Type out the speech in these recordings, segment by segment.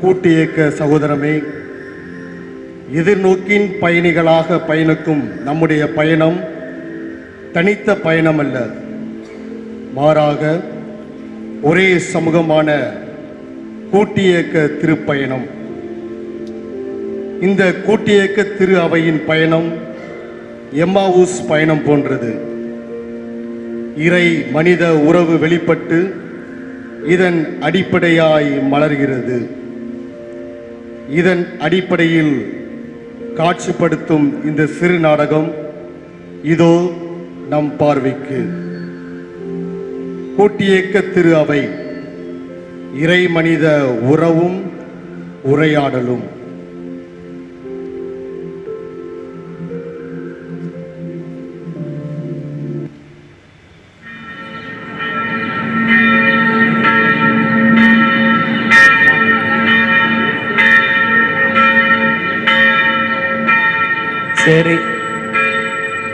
கூட்டு இயக்க சகோதரமே எதிர்நோக்கின் பயணிகளாக பயணிக்கும் நம்முடைய பயணம் தனித்த பயணம் அல்ல மாறாக ஒரே சமூகமான கூட்டு இயக்க திருப்பயணம். இந்த கூட்டு இயக்க திரு அவையின் பயணம் எம்மாவூஸ் பயணம் போன்றது. இறை மனித உறவு வெளிப்பட்டு இதன் அடிப்படையாய் மலர்கிறது. இதன் அடிப்படையில் காட்சிப்படுத்தும் இந்த சிறு நாடகம் இதோ நம் பார்வைக்கு. கூட்டியக்க திரு அவை இறை மனித உறவும் உரையாடலும். சரி.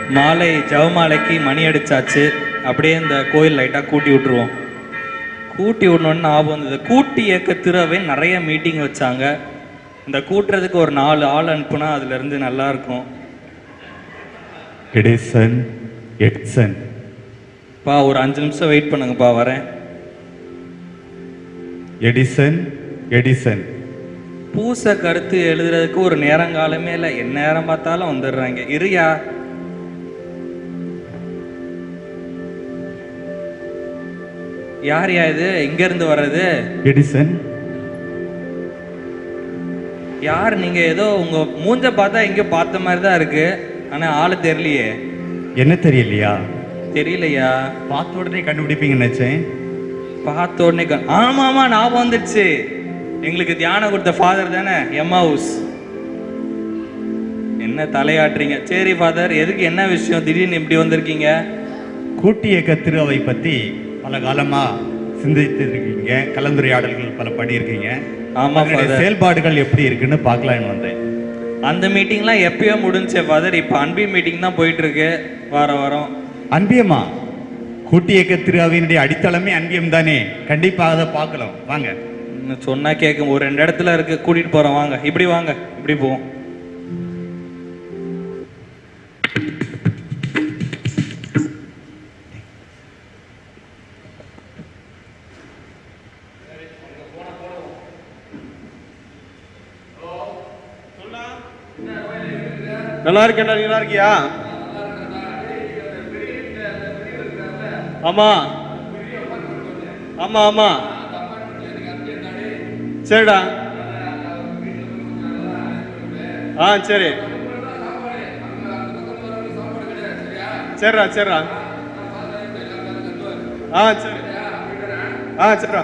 மாலை ஜவமாலைக்கு மணி அடிச்சாச்சு. அப்படியே இந்த கோயில் லைட்டாக கூட்டி விட்டுருவோம். கூட்டி விடணுன்னு ஞாபகம் வந்தது. கூட்டி இயக்க திருவை நிறைய மீட்டிங் வச்சாங்க. இந்த கூட்டுறதுக்கு ஒரு நாலு ஆள் அனுப்புனா அதுல இருந்து நல்லா இருக்கும். எடிசன் எட்சன் பா ஒரு அஞ்சு நிமிஷம் வெயிட் பண்ணுங்கப்பா வரேன். எடிசன் எடிசன் பூச கருத்து எழுதுறதுக்கு ஒரு நேரங்காலமே இல்லை. என் நேரம் பார்த்தாலும் வந்துடுறாங்க. இருயா? யார் யா இது? எங்க இருந்து வர்றது? எடிசன். யார்? நீங்க ஏதோ உங்க மூஞ்ச பார்த்தா எங்க பார்த்த மாதிரி தான் இருக்கு. ஆனா ஆளு தெரியலையே. என்ன தெரியலையா? தெரியலையா? பார்த்த உடனே கண்டுபிடிப்பீங்கன்னு நினைச்சேன். பார்த்த உடனே ஆமா ஆமா ஞாபகம் வந்துடுச்சு. எங்களுக்கு தியானம் கொடுத்த ஃபாதர் தானே? எம்மாவுஸ் என்ன தலையாட்டுறீங்க? சரி ஃபாதர் எதுக்கு என்ன விஷயம்? திடீர்னு இப்படி வந்திருக்கீங்க? கூட்டு இயக்க திருவை பத்தி பல காலமா சிந்தித்து இருக்கீங்க. கலந்துரையாடல்கள் பல பண்ணியிருக்கீங்க. ஆமா அதனுடைய ஃபாதர் செயல்பாடுகள் எப்படி இருக்குன்னு பார்க்கலான்னு வந்தேன். அந்த மீட்டிங்லாம் எப்பயோ முடிஞ்சே ஃபாதர் இப்போ அன்பி மீட்டிங் தான் போயிட்டு இருக்கு வார வாரம். அன்பியம்மா? கூட்டு இயக்க திருவையினுடைய அடித்தளமே அன்பியம் தானே கண்டிப்பாக அதை பார்க்கலாம். வாங்க. சொன்னா கேட்கும். ஒரு ரெண்டு இடத்துல இருக்கு. கூட்டிட்டு போறோம். வாங்க. இப்படி வாங்க. இப்படி போவோம். நல்லா இருக்கேன்டா. நல்லா இருக்கியா? ஆமா. ஆமா ஆமா. சரிடா. ஆ சரி. சரிடா சரிடா. ஆ சரி. ஆ சரிடா.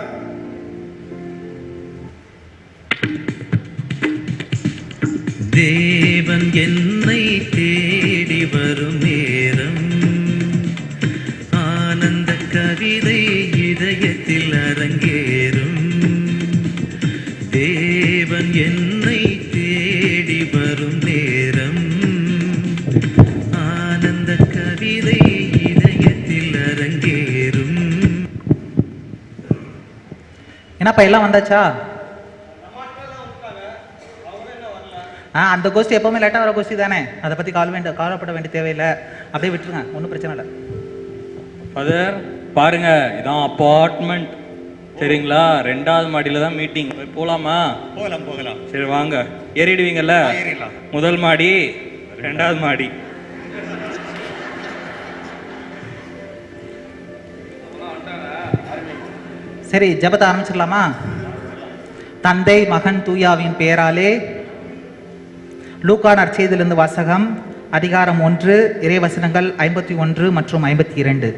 தேவன் என்னை தேடி வருமே. என்னப்பா எல்லாம் வந்தாச்சா? ஆ அந்த கோஷ்டி எப்பவுமே லேட்டாக வர கோஷ்டி தானே? அதை பற்றி கவலை வேண்டிய கவலைப்பட வேண்டிய தேவையில்லை. அப்படியே விட்டுருங்க ஒன்றும் பிரச்சனை இல்லை. ஃபாதர் பாருங்க இதான் அப்பார்ட்மெண்ட் சரிங்களா? ரெண்டாவது மாடியில தான் மீட்டிங் போலாமா? போகலாம் போகலாம். சரி வாங்க. ஏறிடுவீங்கல்ல? ஏறிடலாம். முதல் மாடி ரெண்டாவது மாடி. சரி ஜபத்தை ஆரம்பிச்சிடலாமா? தந்தை மகன் தூயாவின் பெயராலே லூக்கா நற்செய்திலிருந்து வாசகம் அதிகாரம் ஒன்று இறைவசனங்கள் ஐம்பத்தி ஒன்று மற்றும் ஐம்பத்தி இரண்டு.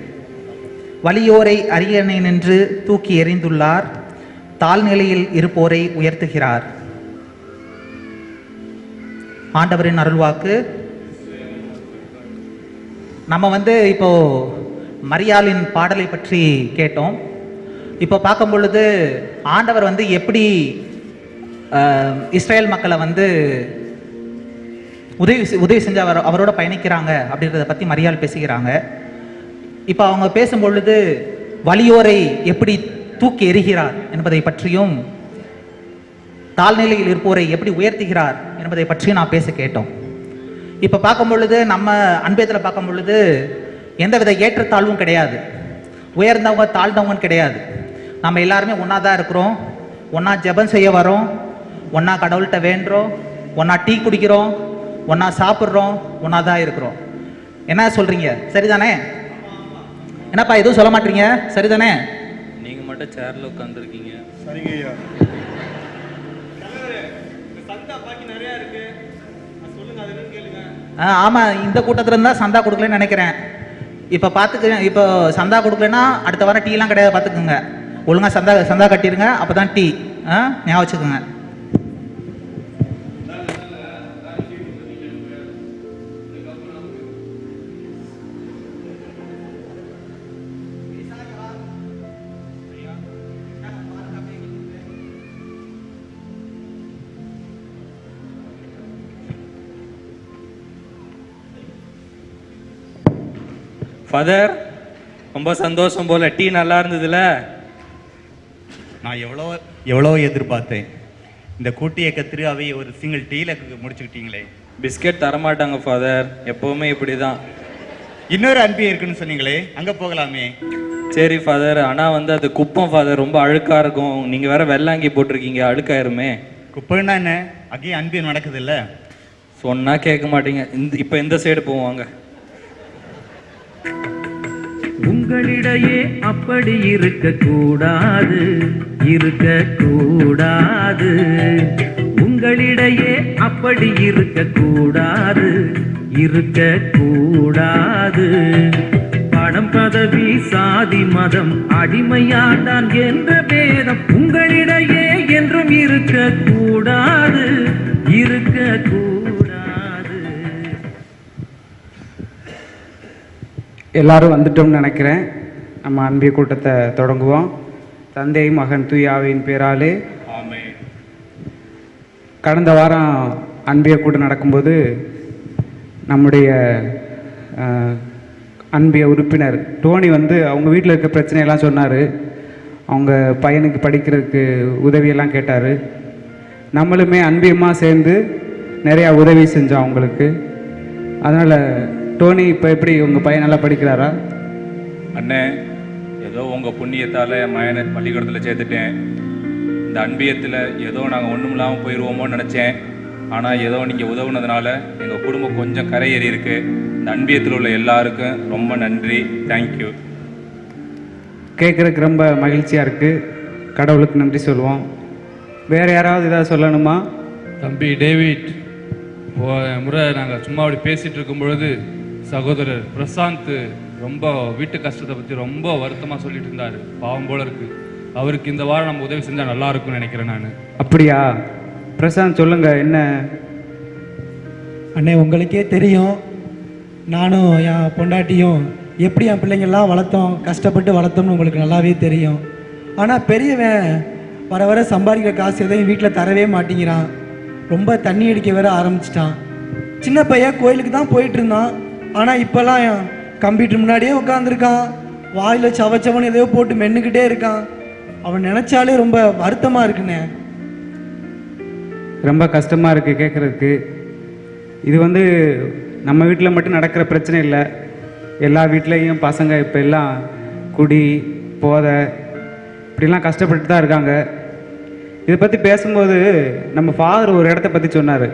வலியோரை அரியணை நின்று தூக்கி எறிந்துள்ளார் தாழ்நிலையில் இருப்போரை உயர்த்துகிறார். ஆண்டவரின் அருள்வாக்கு. நம்ம வந்து இப்போ மரியாளின் பாடலை பற்றி கேட்டோம். இப்போ பார்க்கும் பொழுது ஆண்டவர் வந்து எப்படி இஸ்ரேல் மக்களை வந்து உதவி உதவி செஞ்சு அவர் அவரோட பயணிக்கிறாங்க அப்படின்றத பற்றி மரியாள் பேசுகிறாங்க. இப்போ அவங்க பேசும் பொழுது வலியோரை எப்படி தூக்கி எறிகிறார் என்பதை பற்றியும் தாழ்நிலையில் இருப்போரை எப்படி உயர்த்துகிறார் என்பதை பற்றியும் நான் பேச கேட்டோம். இப்போ பார்க்கும் பொழுது நம்ம அன்பேத்தில் பார்க்கும் பொழுது எந்தவித ஏற்றத்தாழ்வும் கிடையாது. உயர்ந்தவங்க தாழ்ந்தவங்கன்னு கிடையாது. நம்ம எல்லாருமே ஒன்றா தான் இருக்கிறோம். ஒன்றா ஜெபம் செய்ய வரோம். ஒன்றா கடவுள்கிட்ட வேண்டுறோம். ஒன்றா டீ குடிக்கிறோம். ஒன்றா சாப்பிட்றோம். ஒன்றா தான் இருக்கிறோம். என்ன சொல்கிறீங்க சரிதானே? என்னப்பா எதுவும் சொல்ல மாட்டீங்க? சரிதானே? நீங்க மட்டும் சேர்ல உட்காந்துருக்கீங்க சரிங்க ஐயா. தலைவரே, இந்த சந்தா பாக்கி நிறைய இருக்கு. அது சொல்லுங்க அது என்னன்னு கேளுங்க. ஆ ஆமாம் இந்த கூட்டத்தில் இருந்தால் சந்தா கொடுக்கலன்னு நினைக்கிறேன். இப்போ பார்த்துக்க இப்போ சந்தா கொடுக்கலன்னா அடுத்த வாரம் டீலாம் கிடையாது பார்த்துக்குங்க ஒழுங்காக சந்தா சந்தா கட்டிடுங்க அப்போ தான் டீ. ஆ ஞாபகம் வச்சுக்கோங்க. ஃபாதர் ரொம்ப சந்தோஷம் போல டீ நல்லா இருந்ததுல. நான் எவ்வளோ எவ்வளோ எதிர்பார்த்தேன். இந்த கூட்டு இயக்க திரு ஒரு சிங்கிள் டீல முடிச்சுக்கிட்டீங்களே. பிஸ்கெட் தரமாட்டாங்க ஃபாதர் எப்பவுமே இப்படிதான். இன்னொரு அன்பி இருக்குன்னு சொன்னீங்களே அங்க போகலாமே. சரி ஃபாதர் ஆனா வந்து அது குப்பம் ஃபாதர் ரொம்ப அழுக்கா இருக்கும். நீங்க வேற வெள்ளாங்கி போட்டிருக்கீங்க அழுக்காயிருமே. குப்பைன்னா என்ன? அங்கேயும் அன்பி நடக்குது இல்ல சொன்னா கேட்க மாட்டீங்க. இந்த இப்போ இந்த சைடு போவாங்க உங்களிடையே அப்படி இருக்க கூடாது இருக்க கூடாது. உங்களிடையே அப்படி இருக்க கூடாது இருக்க கூடாது. பணம் பதவி சாதி மதம் அடிமையாதான் என்ற பேதம் உங்களிடையே என்றும் இருக்க கூடாது இருக்க கூடாது எல்லாரும் வந்துட்டோம்னு நினைக்கிறேன். நம்ம அன்பிய கூட்டத்தை தொடங்குவோம். தந்தை மகன் தூயாவின் பேராலே கடந்த வாரம் அன்பிய கூட்டம் நடக்கும்போது நம்முடைய அன்பிய உறுப்பினர் டோனி வந்து அவங்க வீட்டில் இருக்க பிரச்சனையெல்லாம் சொன்னார். அவங்க பையனுக்கு படிக்கிறதுக்கு உதவியெல்லாம் கேட்டார். நம்மளுமே அன்பியமாக சேர்ந்து நிறையா உதவி செஞ்சோம் அவங்களுக்கு. அதனால் டோனி இப்போ எப்படி உங்கள் பையன் நல்லா படிக்கிறாரா? அண்ணே ஏதோ உங்கள் புண்ணியத்தால் என் மகனை பள்ளிக்கூடத்தில் சேர்த்துட்டேன். இந்த அன்பியத்தில் ஏதோ நாங்கள் ஒன்றும் இல்லாமல் போயிடுவோமோன்னு நினச்சேன். ஆனால் ஏதோ நீங்கள் உதவுனதுனால எங்கள் குடும்பம் கொஞ்சம் கரையேறி இருக்கு. இந்த அன்பியத்தில் உள்ள எல்லாருக்கும் ரொம்ப நன்றி. தேங்க்யூ கேட்குறதுக்கு ரொம்ப மகிழ்ச்சியாக இருக்குது கடவுளுக்கு நன்றி சொல்லுவோம். வேறு யாராவது ஏதாவது சொல்லணுமா? தம்பி டேவிட் முறை நாங்கள் சும்மா அப்படி பேசிட்டு இருக்கும் பொழுது சகோதரர் பிரசாந்த் ரொம்ப வீட்டு கஷ்டத்தை பற்றி ரொம்ப வருத்தமாக சொல்லிட்டு இருந்தார். பாவம் போல இருக்கு. அவருக்கு இந்த வாரம் நம்ம உதவி செஞ்சால் நல்லா இருக்கும்னு நினைக்கிறேன் நான். அப்படியா? பிரசாந்த் சொல்லுங்கள் என்ன? அண்ணே உங்களுக்கே தெரியும். நானும் என் பொண்டாட்டியும் எப்படி என் பிள்ளைங்கள்லாம் வளர்த்தோம் கஷ்டப்பட்டு வளர்த்தோம்னு உங்களுக்கு நல்லாவே தெரியும். ஆனால் பெரியவன் வர வர சம்பாதிக்கிற காசு எதையும் வீட்டில் தரவே மாட்டேங்கிறான். ரொம்ப தண்ணி அடிக்க வேற ஆரம்பிச்சிட்டான். சின்ன பையன் கோயிலுக்கு தான் போயிட்டு இருந்தான். ஆனால் இப்போல்லாம் கம்ப்யூட்டர் முன்னாடியே உட்காந்துருக்கான் வாயில் சவச்சவன் எதையோ போட்டு மென்னுக்கிட்டே இருக்கான். அவன் நினச்சாலே ரொம்ப வருத்தமாக இருக்குண்ணே. ரொம்ப கஷ்டமாக இருக்குது கேட்குறதுக்கு இது வந்து நம்ம வீட்டில் மட்டும் நடக்கிற பிரச்சனை இல்லை. எல்லா வீட்லேயும் பசங்க இப்போ எல்லாம் குடி போதை இப்படிலாம் கஷ்டப்பட்டு தான் இருக்காங்க. இதை பற்றி பேசும்போது நம்ம ஃபாதர் ஒரு இடத்த பற்றி சொன்னார்.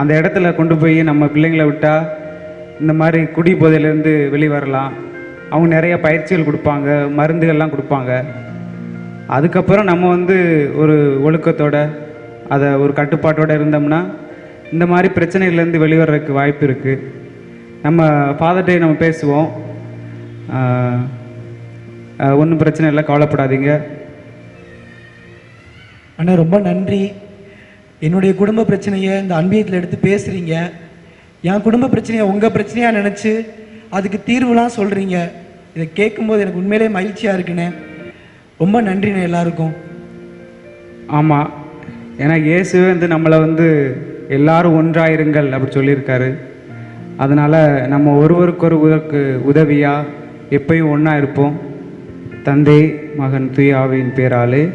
அந்த இடத்துல கொண்டு போய் நம்ம பிள்ளைங்களை விட்டால் இந்த மாதிரி குடி போதையிலேருந்து வெளிவரலாம். அவங்க நிறைய பயிற்சிகள் கொடுப்பாங்க மருந்துகள்லாம் கொடுப்பாங்க. அதுக்கப்புறம் நம்ம வந்து ஒரு ஒழுக்கத்தோட அதை ஒரு கட்டுப்பாட்டோடு இருந்தோம்னா இந்த மாதிரி பிரச்சனைகள்லேருந்து வெளிவரதுக்கு வாய்ப்பு இருக்குது நம்ம ஃபாதர்கிட்டே நம்ம பேசுவோம். ஒன்றும் பிரச்சனை இல்லை கவலைப்படாதீங்க. அண்ணா ரொம்ப நன்றி. என்னுடைய குடும்ப பிரச்சனையை இந்த அன்பியத்தில் எடுத்து பேசுகிறீங்க என் குடும்ப பிரச்சனையை உங்கள் பிரச்சனையாக நினச்சி அதுக்கு தீர்வுலாம் சொல்கிறீங்க இதை கேட்கும்போது எனக்கு உண்மையிலே மகிழ்ச்சியாக இருக்குண்ணே. ரொம்ப நன்றிண்ணே எல்லாருக்கும். ஆமாம் ஏன்னா இயேசுவே வந்து நம்மளை வந்து எல்லாரும் ஒன்றாயிருங்கள் அப்படி சொல்லியிருக்காரு. அதனால் நம்ம ஒருவருக்கொரு உதற்கு உதவியாக எப்பயும் ஒன்றா இருப்போம். தந்தை மகன் துயாவின் பேராலே.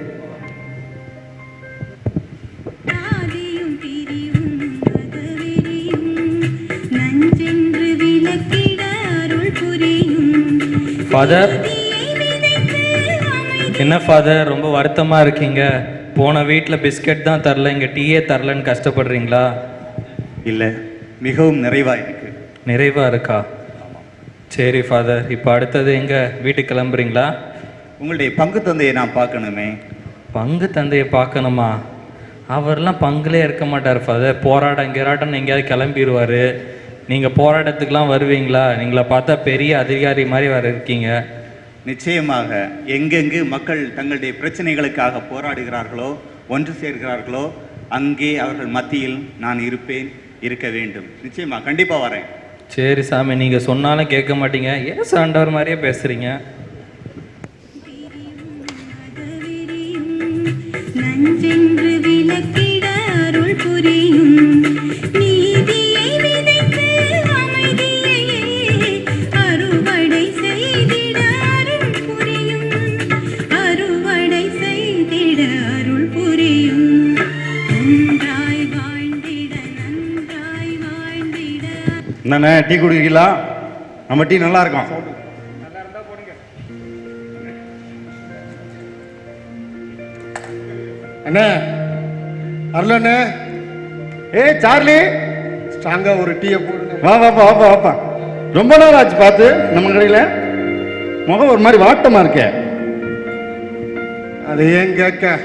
ஃபாதர் என்ன ஃபாதர் ரொம்ப வருத்தமா இருக்கீங்க. போன வீட்டில் பிஸ்கட் தான் தரல இங்கே டீயே தரலன்னு கஷ்டப்படுறீங்களா? இல்லை மிகவும் நிறைவாக இருக்கு. நிறைவா இருக்கா? சரி ஃபாதர் இப்போ அடுத்தது எங்க? வீட்டுக்கு கிளம்புறீங்களா? உங்களுடைய பங்கு தந்தையை நான் பார்க்கணுமே. பங்கு தந்தையை பார்க்கணுமா? அவர்லாம் பங்குலே இருக்க மாட்டார் ஃபாதர் போராட்டம் கிராட்டம் எங்கேயாவது கிளம்பிடுவார் நீங்கள் போராட்டத்துக்குலாம் வருவீங்களா? நீங்களை பார்த்தா பெரிய அதிகாரி மாதிரி வர இருக்கீங்க. நிச்சயமாக எங்கெங்கு மக்கள் தங்களுடைய பிரச்சனைகளுக்காக போராடுகிறார்களோ ஒன்று சேர்கிறார்களோ அங்கே அவர்கள் மத்தியில் நான் இருப்பேன் இருக்க வேண்டும். நிச்சயமா கண்டிப்பா வரேன். சரி சாமி நீங்கள் சொன்னாலும் கேட்க மாட்டீங்க. ஏன் சாண்டவர் மாதிரியே பேசுகிறீங்க நஞ்சென்று என்னண்ணே டீ குடிக்கிறீங்களா? நம்ம டீ நல்லா இருக்கும் அண்ணே அருளண்ணே. ஏய் சார்லி. ஸ்ட்ராங்காக ஒரு டீயை போடுங்க. வா வாப்பா வாப்பா வாப்பா ரொம்ப நாள் ஆச்சு பார்த்து நம்ம கடையில். முகம் ஒரு மாதிரி வாட்டமா இருக்கே. அதை ஏன் கேட்க?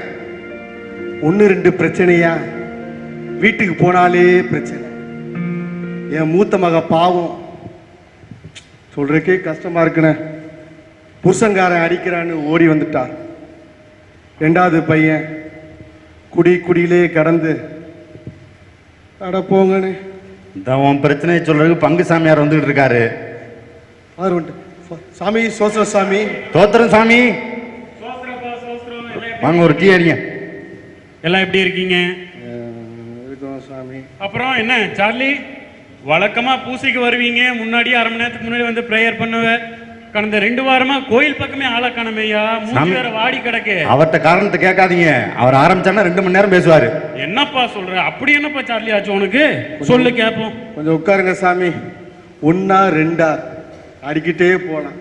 ஒன்று ரெண்டு பிரச்சனையா? வீட்டுக்கு போனாலே பிரச்சனை. என் மூத்த மக பாவம். சொல்றதுக்கே கஷ்டமா இருக்குண்ணே. புருஷங்காரன் அடிக்கிறான்னு ஓடி வந்துட்டான் ரெண்டாவது பையன் குடி குடியிலே கடந்து அட போங்கண்ணே. இந்த உன் பிரச்சனையை சொல்றதுக்கு பங்கு சாமியார் வந்துகிட்டு இருக்காரு. ஆறு வந்துட்டு சாமி சோசர சாமி. தோத்திரம் சாமி. வாங்க ஒரு டீ அடிங்க. எல்லாம் எப்படி இருக்கீங்க? இருக்கோம் சாமி. அப்புறம் என்ன சார்லி? வழக்கமா பூசைக்கு வருவீங்க. முன்னாடி அரை மணி நேரத்துக்கு முன்னாடி வந்து ப்ரேயர் பண்ணுவ. கடந்த ரெண்டு வாரமா கோயில் பக்கமே ஆளா காணமையா சாமி. வேற வாடி கிடக்கு. அவர்கிட்ட காரணத்தை கேட்காதீங்க. அவர் ஆரம்பிச்சாருன்னா ரெண்டு மணி நேரம் பேசுவாரு. என்னப்பா சொல்ற? அப்படி என்னப்பா சார்லி ஆச்சு உனக்கு? சொல்லு கேப்போம். கொஞ்சம் உட்காருங்க சாமி. ஒன்னா ரெண்டா? அடிக்கிட்டே போலாம்.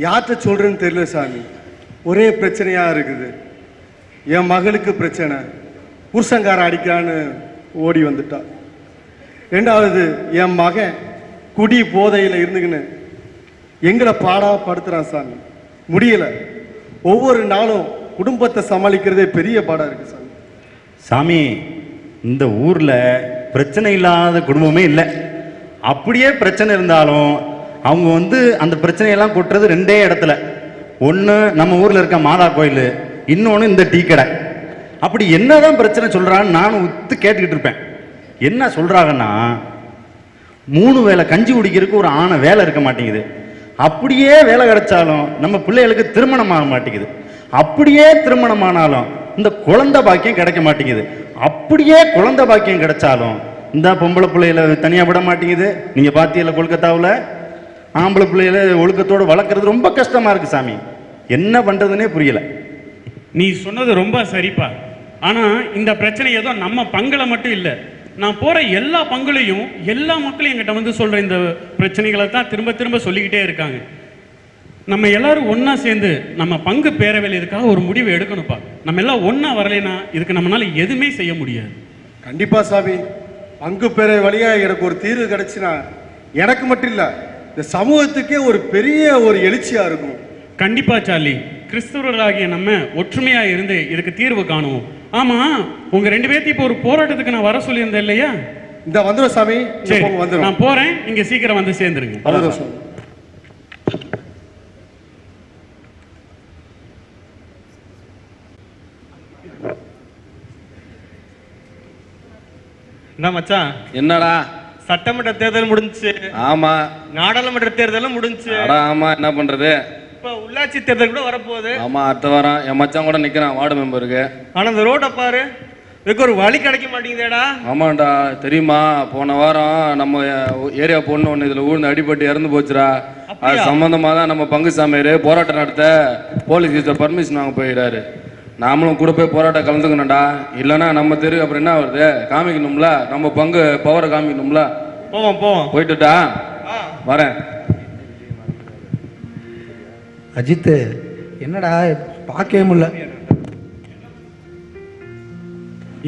யார்கிட்ட சொல்றேன்னு தெரியல சாமி. ஒரே பிரச்சனையா இருக்குது. என் மகளுக்கு பிரச்சனை. புருஷங்காரன் அடிக்கான்னு ஓடி வந்துட்டா. ரெண்டாவது என் மகன் குடி போதையில் இருந்துக்கின்னு எங்களை பாடாக படுத்துகிறான் சாமி. முடியலை. ஒவ்வொரு நாளும் குடும்பத்தை சமாளிக்கிறதே பெரிய பாடாக இருக்குது சாமி. சாமி இந்த ஊரில் பிரச்சனை இல்லாத குடும்பமே இல்லை. அப்படியே பிரச்சனை இருந்தாலும் அவங்க வந்து அந்த பிரச்சனையெல்லாம் கொட்டுறது ரெண்டே இடத்துல. ஒன்று நம்ம ஊரில் இருக்க மாதா கோயில் இன்னொன்று இந்த டீ கடை. அப்படி என்னதான் பிரச்சனை சொல்கிறான்னு நானும் உத்து கேட்டுக்கிட்டு இருப்பேன். என்ன சொல்கிறாங்கன்னா மூணு வேளை கஞ்சி குடிக்கிறதுக்கு ஒரு ஆணை வேலை இருக்க மாட்டேங்குது. அப்படியே வேலை கிடைச்சாலும் நம்ம பிள்ளைகளுக்கு திருமணம் ஆக மாட்டேங்குது. அப்படியே திருமணம் ஆனாலும் இந்த குழந்தை பாக்கியம் கிடைக்க மாட்டேங்குது. அப்படியே குழந்தை பாக்கியம் கிடைச்சாலும் இந்த பொம்பளை பிள்ளையில தனியாக விட மாட்டேங்குது. நீங்கள் பாத்தியல கொல்கத்தாவில்? ஆம்பளை பிள்ளைகளை ஒழுக்கத்தோடு வளர்க்குறது ரொம்ப கஷ்டமாக இருக்கு சாமி. என்ன பண்ணுறதுனே புரியல. நீ சொன்னது ரொம்ப சரிப்பா. ஆனால் இந்த பிரச்சனை ஏதோ நம்ம பங்களை மட்டும் இல்லை. நான் போற எல்லா பங்குலையும் எல்லா மக்களும் என்கிட்ட வந்து சொல்ற இந்த பிரச்சனைகளை தான் திரும்ப திரும்ப சொல்லிக்கிட்டே இருக்காங்க. நம்ம எல்லாரும் ஒண்ணா சேர்ந்து நம்ம பங்கு பேரவையில் இதுக்காக ஒரு முடிவு எடுக்கணும்ப்பா. நம்ம எல்லாம் ஒண்ணா வரலைன்னா இதுக்கு நம்மளால எதுவுமே செய்ய முடியாது. கண்டிப்பா சாமி. பங்கு பெற வழியா எனக்கு ஒரு தீர்வு கிடைச்சுனா எனக்கு மட்டும் இல்ல இந்த சமூகத்துக்கே ஒரு பெரிய ஒரு எழுச்சியா இருக்கும். கண்டிப்பா சார்லி. கிறிஸ்தவர்களாகிய நம்ம ஒற்றுமையா இருந்து இதுக்கு தீர்வு காணுவோம். ஆமா உங்க ரெண்டு பேர்த்தையும் இப்போ ஒரு போராட்டத்துக்கு நான் வர சொல்லியிருந்தேன் இல்லையா? இந்த வந்துடும் சாமி சரி வந்துடும் நான் போறேன். இங்க சீக்கிரம் வந்து சேர்ந்துருங்க. வந்துடும் சாமி என்ன மச்சான்? என்னடா? சட்டமன்ற தேர்தல் முடிஞ்சுச்சு. ஆமா. நாடாளுமன்ற தேர்தலும் முடிஞ்சுச்சு. அடா ஆமா என்ன பண்றது? இப்ப உள்ளாட்சி தேர்தல் கூட வரப்போகுது. ஆமா அடுத்த வாரம் என் மச்சான் கூட நிக்கிறான் வார்டு மெம்பருக்கு ஆனா இந்த ரோட்டை பாரு. இதுக்கு ஒரு வழி கிடைக்க மாட்டேங்குதேடா. ஆமாண்டா தெரியுமா? போன வாரம் நம்ம ஏரியா பொண்ணு ஒன்று இதில் ஊழ்ந்து அடிபட்டு இறந்து போச்சுடா. அது சம்பந்தமா தான் நம்ம பங்கு சாமியார் போராட்டம் நடத்த போலீஸ் கிட்ட பர்மிஷன் வாங்க போயிடாரு நாமளும் கூட போய் போராட்டம் கலந்துக்கணும்டா. இல்லைன்னா நம்ம தெரு அப்புறம் என்ன வருது காமிக்கணும்ல? நம்ம பங்கு பவரை காமிக்கணும்ல? போவோம் போவோம். போயிட்டுட்டா? வரேன். அஜித்து என்னடா பார்க்கவே முடியல.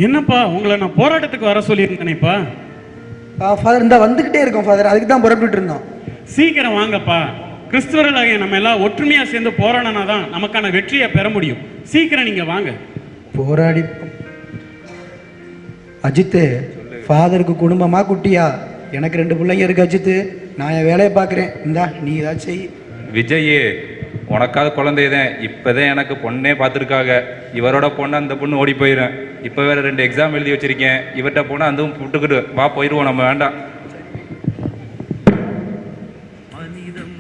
என்னப்பா உங்களை நான் போராட்டத்துக்கு வர சொல்லியிருந்தேனேப்பா. ஃபாதர் இந்த வந்துக்கிட்டே இருக்கோம் ஃபாதர் அதுக்கு தான் புறப்பட்டு இருந்தோம். சீக்கிரம் வாங்கப்பா. கிறிஸ்துவர்களாகிய நம்ம எல்லாம் ஒற்றுமையா சேர்ந்து போராடினா தான் நமக்கான வெற்றியை பெற முடியும். சீக்கிரம் நீங்க வாங்க. போராடி. அஜித்து ஃபாதருக்கு குடும்பமா குட்டியா? எனக்கு ரெண்டு பிள்ளைங்க இருக்கு அஜித்து. நான் என் வேலையை பார்க்குறேன். இந்தா நீ ஏதாச்சும் செய். விஜய் உனக்காவது குழந்தை தான் இப்போ தான் எனக்கு பொண்ணே பார்த்துருக்காங்க இவரோட பொண்ணு அந்த பொண்ணு ஓடி போயிடும் இப்போ வேற ரெண்டு எக்ஸாம் எழுதி வச்சுருக்கேன். இவர்கிட்ட போனால் அதுவும் விட்டுக்கிட்டு வா போயிடுவோம் நம்ம வேண்டாம். மனிதம்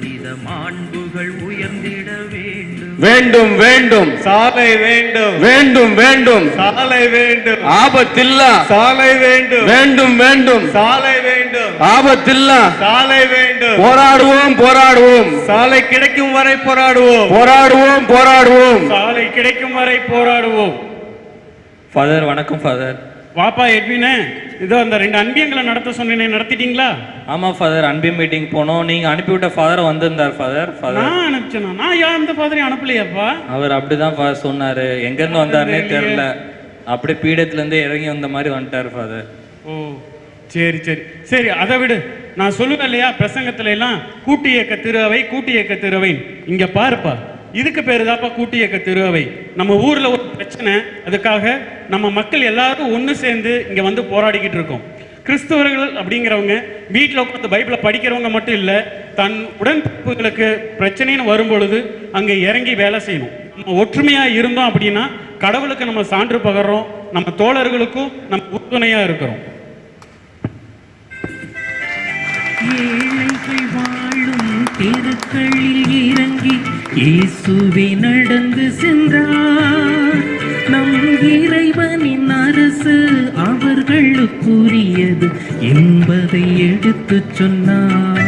மனித மாண்புகள் உயர்ந்திட வேண்டும். வேண்டும் வேண்டும். சாலை வேண்டும். வேண்டும் வேண்டும். சாலை வேண்டும். ஆபத்தில்லா. சாலை வேண்டும். வேண்டும் வேண்டும். சாலை வேண்டும். ஆபத்தில்லா. சாலை வேண்டும். போராடுவோம் போராடுவோம். சாலை கிடைக்கும் வரை போராடுவோம். போராடுவோம் போராடுவோம். சாலை கிடைக்கும் வரை போராடுவோம். ஃபாதர் வணக்கம் ஃபாதர் வாப்பா எட்வினே இதோ அந்த ரெண்டு அன்பியங்களை நடத்த சொன்னேனே நடத்திட்டீங்களா? ஆமாம் ஃபாதர் அன்பி மீட்டிங் போனோம். நீங்கள் அனுப்பிவிட்ட ஃபாதர் வந்திருந்தார் ஃபாதர் ஃபாதர் நான் அனுப்பிச்சேனா? நான் ஏன் அந்த பாதிரியும் அனுப்பலையாப்பா? அவர் அப்படிதான் ஃபாதர் சொன்னார். எங்கேருந்து வந்தாருன்னே தெரில அப்படியே பீடத்துலேருந்து இறங்கி வந்த மாதிரி வந்துட்டார் ஃபாதர் ஓ சரி சரி. சரி அதை விடு. நான் சொல்லுவேன் இல்லையா? பிரசங்கத்துல எல்லாம் கூட்டு இயக்க திருவை கூட்டு இயக்க திருவை இங்க பாருப்பா. இதுக்கு பேர் தாப்பா கூட்டு இயக்க திருவை. நம்ம ஊர்ல ஒரு பிரச்சனை அதுக்காக நம்ம மக்கள் எல்லாரும் ஒன்று சேர்ந்து இங்க வந்து போராடிக்கிட்டு இருக்கோம். கிறிஸ்தவர்கள் அப்படிங்கிறவங்க வீட்டில் உட்காந்து பைபிளை படிக்கிறவங்க மட்டும் இல்லை தன் உடன்பிறப்புகளுக்கு பிரச்சனைன்னு வரும்பொழுது அங்கே இறங்கி வேலை செய்யணும். நம்ம ஒற்றுமையாக இருந்தோம் அப்படின்னா கடவுளுக்கு நம்ம சான்று பகர்றோம் நம்ம தோழர்களுக்கும் நம்ம உறுதுணையாக இருக்கிறோம். ஏழைகள் வாழும் தெருக்களில் இறங்கி இயேசுவே நடந்து சென்றார். நம் இறைவனின் அரசு அவர்களுக்குரியது என்பதை எடுத்துச் சொன்னார்.